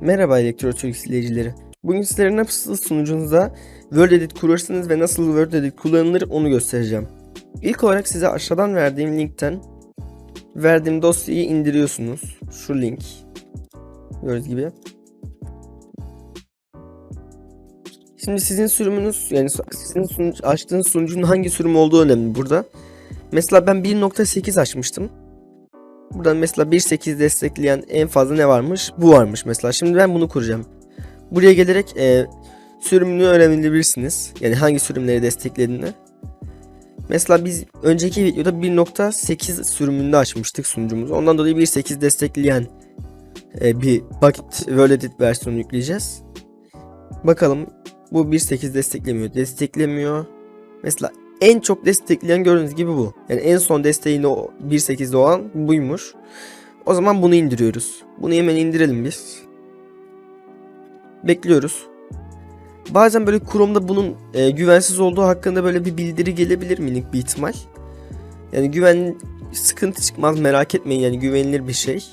Merhaba Elektrotürk izleyicileri. Bugün sizlere nasıl sunucunuzda Word Edit kurursunuz ve nasıl Word Edit kullanılır onu göstereceğim. İlk olarak size aşağıdan verdiğim linkten verdiğim dosyayı indiriyorsunuz. Şu link. Gördüğünüz gibi. Şimdi sizin sürümünüz yani sizin sunucu, açtığınız sunucunun hangi sürüm olduğu önemli burada. Mesela ben 1.8 açmıştım. Buradan mesela 1.8 destekleyen en fazla ne varmış? Bu varmış mesela. Şimdi ben bunu kuracağım. Buraya gelerek e, sürümünü öğrenebilirsiniz. Yani hangi sürümleri desteklediğini. Mesela biz önceki videoda 1.8 sürümünde açmıştık sunucumuzu. Ondan dolayı 1.8 destekleyen e, bir Bucket Edit versiyonu yükleyeceğiz. Bakalım bu 1.8 desteklemiyor. Desteklemiyor. Mesela en çok destekleyen gördüğünüz gibi bu. Yani en son desteğini o 1.8'de olan buymuş. O zaman bunu indiriyoruz. Bunu hemen indirelim biz. Bekliyoruz. Bazen böyle Chrome'da bunun e, güvensiz olduğu hakkında böyle bir bildiri gelebilir minik bir ihtimal. Yani güven sıkıntı çıkmaz merak etmeyin yani güvenilir bir şey.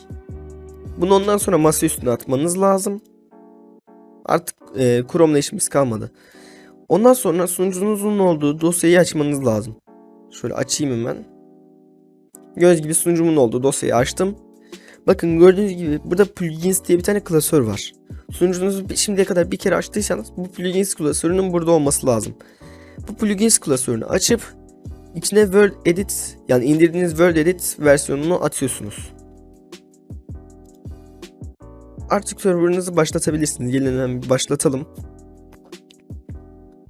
Bunu ondan sonra masa üstüne atmanız lazım. Artık e, Chrome'la işimiz kalmadı. Ondan sonra sunucunuzun olduğu dosyayı açmanız lazım. Şöyle açayım hemen. Göz gibi sunucumun olduğu dosyayı açtım. Bakın gördüğünüz gibi burada plugins diye bir tane klasör var. Sunucunuzu şimdiye kadar bir kere açtıysanız bu plugins klasörünün burada olması lazım. Bu plugins klasörünü açıp içine Word Edit yani indirdiğiniz Word Edit versiyonunu atıyorsunuz. Artık serverınızı başlatabilirsiniz. Hemen bir başlatalım.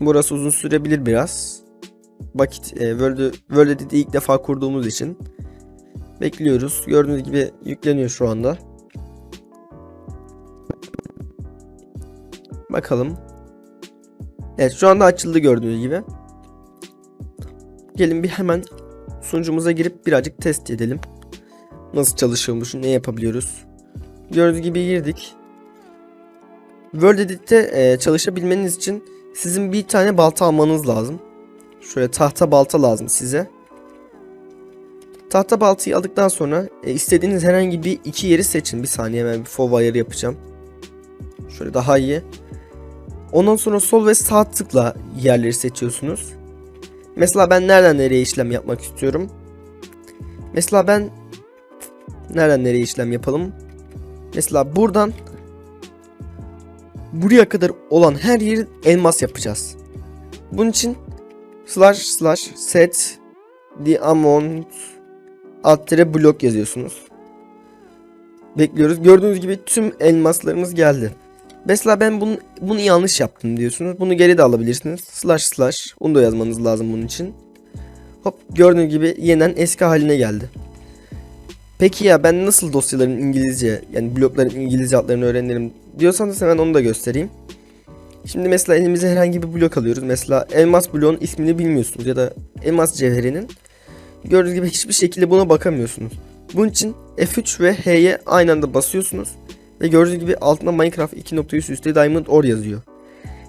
Burası uzun sürebilir biraz. Vakit e, World, World Edit'i ilk defa kurduğumuz için bekliyoruz. Gördüğünüz gibi yükleniyor şu anda. Bakalım. Evet şu anda açıldı gördüğünüz gibi. Gelin bir hemen sunucumuza girip birazcık test edelim. Nasıl çalışıyormuş, ne yapabiliyoruz. Gördüğünüz gibi girdik. World Edit'te e, çalışabilmeniz için sizin bir tane balta almanız lazım. Şöyle tahta balta lazım size. Tahta baltayı aldıktan sonra e, istediğiniz herhangi bir iki yeri seçin. Bir saniye ben bir fov ayarı yapacağım. Şöyle daha iyi. Ondan sonra sol ve sağ tıkla yerleri seçiyorsunuz. Mesela ben nereden nereye işlem yapmak istiyorum. Mesela ben nereden nereye işlem yapalım. Mesela buradan buraya kadar olan her yeri elmas yapacağız. Bunun için slash slash set the amount alt blok yazıyorsunuz. Bekliyoruz. Gördüğünüz gibi tüm elmaslarımız geldi. Mesela ben bunu, bunu yanlış yaptım diyorsunuz. Bunu geri de alabilirsiniz. Slash slash. Onu da yazmanız lazım bunun için. Hop gördüğünüz gibi yeniden eski haline geldi. Peki ya ben nasıl dosyaların İngilizce yani blokların İngilizce adlarını öğrenirim diyorsanız hemen onu da göstereyim. Şimdi mesela elimize herhangi bir blok alıyoruz. Mesela elmas bloğun ismini bilmiyorsunuz ya da elmas cevherinin. Gördüğünüz gibi hiçbir şekilde buna bakamıyorsunuz. Bunun için F3 ve H'ye aynı anda basıyorsunuz. Ve gördüğünüz gibi altında Minecraft 2.100 üstte Diamond Ore yazıyor.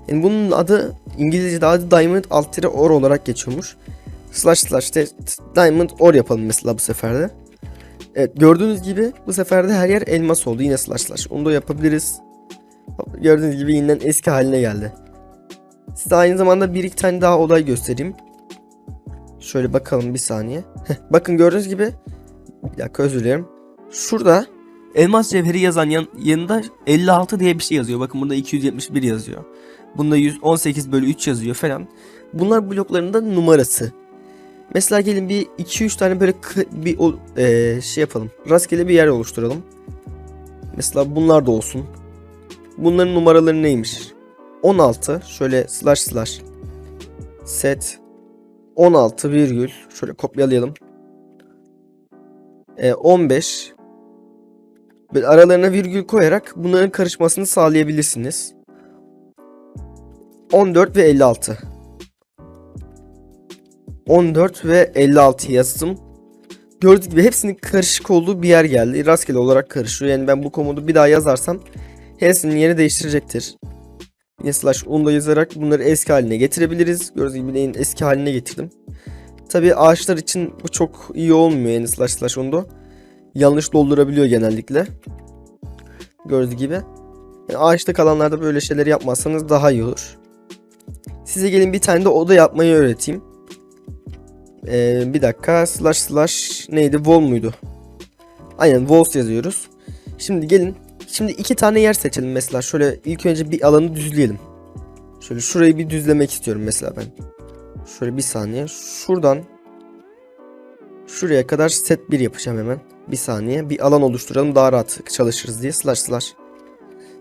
Yani bunun adı İngilizce'de adı Diamond alt Ore olarak geçiyormuş. Slash slash Diamond Ore yapalım mesela bu seferde. Evet gördüğünüz gibi bu sefer de her yer elmas oldu. Yine slash slash. Onu da yapabiliriz. Gördüğünüz gibi yeniden eski haline geldi. Size aynı zamanda bir iki tane daha olay göstereyim. Şöyle bakalım bir saniye. Bakın gördüğünüz gibi bir dakika özür dilerim. Şurada elmas cevheri yazan yan, yanında 56 diye bir şey yazıyor. Bakın burada 271 yazıyor. Bunda 118 bölü 3 yazıyor falan. Bunlar bloklarında numarası. Mesela gelin bir 2-3 tane böyle bir e, şey yapalım. Rastgele bir yer oluşturalım. Mesela bunlar da olsun. Bunların numaraları neymiş? 16 şöyle slash slash set 16 virgül şöyle kopyalayalım. E, 15 böyle aralarına virgül koyarak bunların karışmasını sağlayabilirsiniz. 14 ve 56. 14 ve 56 yazdım. Gördüğünüz gibi hepsinin karışık olduğu bir yer geldi. Rastgele olarak karışıyor. Yani ben bu komodu bir daha yazarsam hepsinin yeri değiştirecektir. Yine slash un'da yazarak bunları eski haline getirebiliriz. Gördüğünüz gibi neyin eski haline getirdim. Tabi ağaçlar için bu çok iyi olmuyor yani slash slash un'da. Yanlış doldurabiliyor genellikle. Gördüğünüz gibi. Yani ağaçta kalanlarda böyle şeyleri yapmazsanız daha iyi olur. Size gelin bir tane de oda yapmayı öğreteyim. Ee, bir dakika slash slash neydi wall muydu? Aynen walls yazıyoruz. Şimdi gelin şimdi iki tane yer seçelim mesela. Şöyle ilk önce bir alanı düzleyelim. Şöyle şurayı bir düzlemek istiyorum mesela ben. Şöyle bir saniye. Şuradan şuraya kadar set 1 yapacağım hemen. Bir saniye. Bir alan oluşturalım daha rahat çalışırız diye. Slash slash.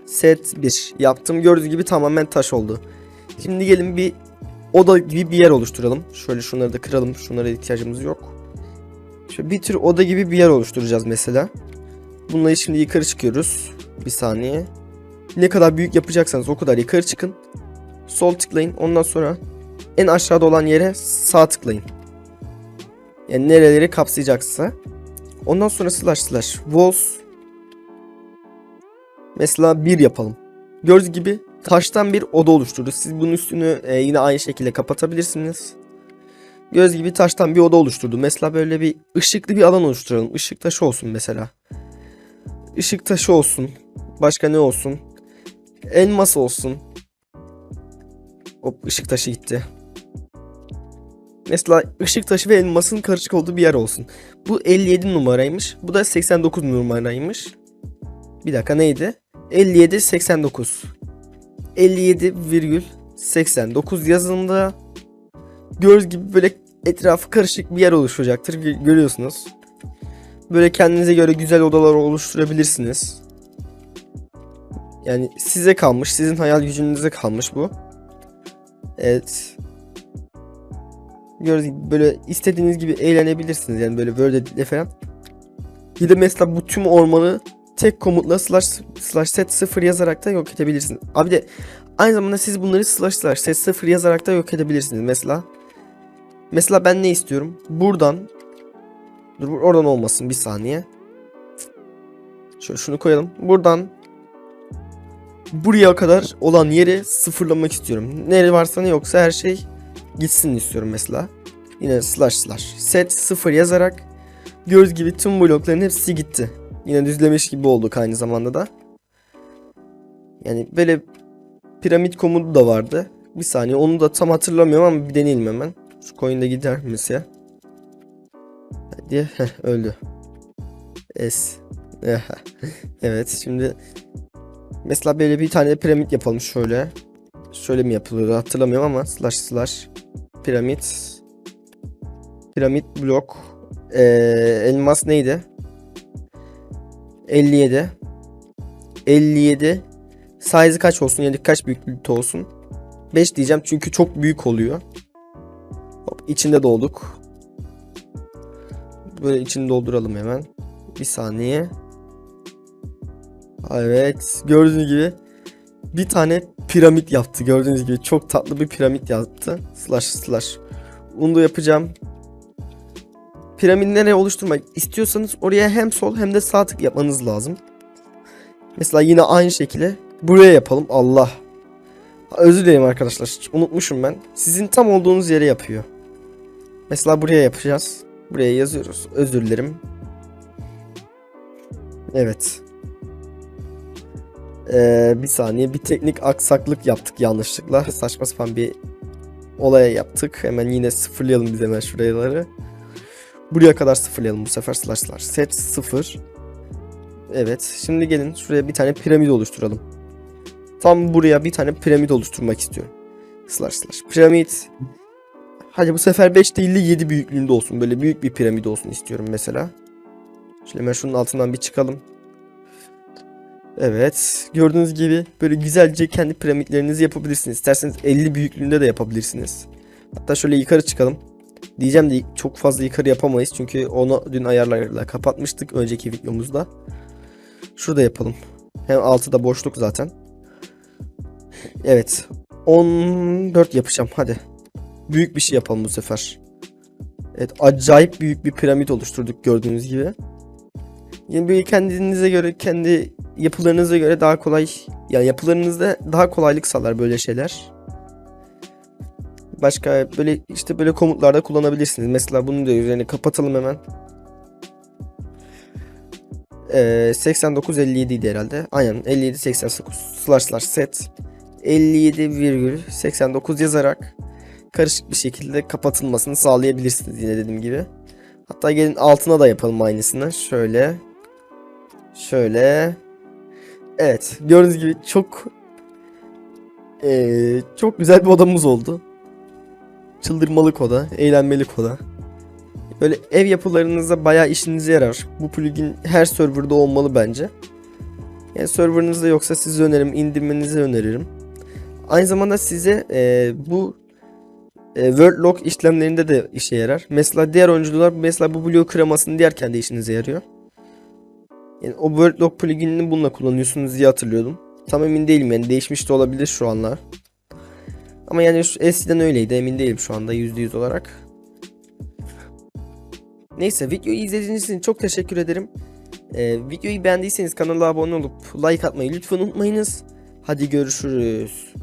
Set 1 yaptım. Gördüğünüz gibi tamamen taş oldu. Şimdi gelin bir oda gibi bir yer oluşturalım. Şöyle şunları da kıralım. Şunlara ihtiyacımız yok. Şöyle bir tür oda gibi bir yer oluşturacağız mesela. Bunları şimdi yukarı çıkıyoruz. Bir saniye. Ne kadar büyük yapacaksanız o kadar yukarı çıkın. Sol tıklayın. Ondan sonra en aşağıda olan yere sağ tıklayın. Yani nereleri kapsayacaksa. Ondan sonra slash slash walls mesela bir yapalım. Gördüğünüz gibi taştan bir oda oluşturdu. Siz bunun üstünü e, yine aynı şekilde kapatabilirsiniz. Göz gibi taştan bir oda oluşturdu. Mesela böyle bir ışıklı bir alan oluşturalım. Işık taşı olsun mesela. Işık taşı olsun. Başka ne olsun? Elmas olsun. Hop ışık taşı gitti. Mesela ışık taşı ve elmasın karışık olduğu bir yer olsun. Bu 57 numaraymış. Bu da 89 numaraymış. Bir dakika neydi? 57 89. 57,89 yazımda göz gibi böyle etrafı karışık bir yer oluşacaktır. Gö- Görüyorsunuz. Böyle kendinize göre güzel odalar oluşturabilirsiniz. Yani size kalmış, sizin hayal gücünüze kalmış bu. Evet. Gördüğünüz gibi böyle istediğiniz gibi eğlenebilirsiniz yani böyle Word falan. Bir de mesela bu tüm ormanı tek komutla slash, slash set 0 yazarak da yok edebilirsiniz. Abi de aynı zamanda siz bunları slash slash set 0 yazarak da yok edebilirsiniz. Mesela mesela ben ne istiyorum? Buradan dur oradan olmasın bir saniye. Şöyle şunu koyalım. Buradan buraya kadar olan yeri sıfırlamak istiyorum. Nere varsa ne yoksa her şey gitsin istiyorum mesela. Yine slash slash set 0 yazarak göz gibi tüm blokların hepsi gitti. Yine düzlemiş gibi olduk aynı zamanda da. Yani böyle piramit komutu da vardı. Bir saniye onu da tam hatırlamıyorum ama bir deneyelim hemen. Şu coin de gider mesela. Hadi öldü. Es. evet şimdi mesela böyle bir tane piramit yapalım şöyle. Şöyle mi yapılıyordu hatırlamıyorum ama slash slash piramit piramit blok ee, elmas neydi? 57 57 size kaç olsun yani kaç büyüklükte olsun? 5 diyeceğim çünkü çok büyük oluyor. Hop, içinde dolduk. Böyle içini dolduralım hemen. Bir saniye. Evet gördüğünüz gibi bir tane piramit yaptı. Gördüğünüz gibi çok tatlı bir piramit yaptı. Slash slash. Onu da yapacağım piramit nereye oluşturmak istiyorsanız oraya hem sol hem de sağ tık yapmanız lazım. Mesela yine aynı şekilde buraya yapalım. Allah. Özür dilerim arkadaşlar. Unutmuşum ben. Sizin tam olduğunuz yere yapıyor. Mesela buraya yapacağız. Buraya yazıyoruz. Özür dilerim. Evet. Ee, bir saniye bir teknik aksaklık yaptık yanlışlıkla. Saçma sapan bir olaya yaptık. Hemen yine sıfırlayalım biz hemen şuraları. Buraya kadar sıfırlayalım bu sefer slash slash set 0. Evet şimdi gelin şuraya bir tane piramit oluşturalım. Tam buraya bir tane piramit oluşturmak istiyorum. Slash slash piramit. Hadi bu sefer 5 değil de 7 büyüklüğünde olsun. Böyle büyük bir piramit olsun istiyorum mesela. Şöyle hemen şunun altından bir çıkalım. Evet gördüğünüz gibi böyle güzelce kendi piramitlerinizi yapabilirsiniz. İsterseniz 50 büyüklüğünde de yapabilirsiniz. Hatta şöyle yukarı çıkalım. Diyeceğim de çok fazla yukarı yapamayız çünkü onu dün ayarlarla kapatmıştık önceki videomuzda. Şurada yapalım. Hem altıda boşluk zaten. Evet. 14 yapacağım hadi. Büyük bir şey yapalım bu sefer. Evet acayip büyük bir piramit oluşturduk gördüğünüz gibi. Yani böyle kendinize göre kendi yapılarınıza göre daha kolay yani yapılarınızda daha kolaylık sağlar böyle şeyler. Başka böyle işte böyle komutlarda kullanabilirsiniz. Mesela bunu da üzerine kapatalım hemen. Ee, 89 57 idi herhalde. Aynen 57 89 slash slash set 57,89 yazarak karışık bir şekilde kapatılmasını sağlayabilirsiniz yine dediğim gibi. Hatta gelin altına da yapalım aynısını. Şöyle. Şöyle. Evet. Gördüğünüz gibi çok eee, çok güzel bir odamız oldu. Çıldırmalık oda, eğlenmelik oda. Böyle ev yapılarınızda bayağı işinize yarar. Bu plugin her serverda olmalı bence. Yani serverınızda yoksa size öneririm, indirmenizi öneririm. Aynı zamanda size eee, bu e, word lock işlemlerinde de işe yarar. Mesela diğer oyuncular mesela bu bloğu kıramasını derken de işinize yarıyor. Yani o word lock pluginini bununla kullanıyorsunuz diye hatırlıyordum. Tam emin değilim yani değişmiş de olabilir şu anlar. Ama yani eskiden öyleydi emin değilim şu anda %100 olarak. Neyse videoyu izlediğiniz için çok teşekkür ederim. Ee, videoyu beğendiyseniz kanala abone olup like atmayı lütfen unutmayınız. Hadi görüşürüz.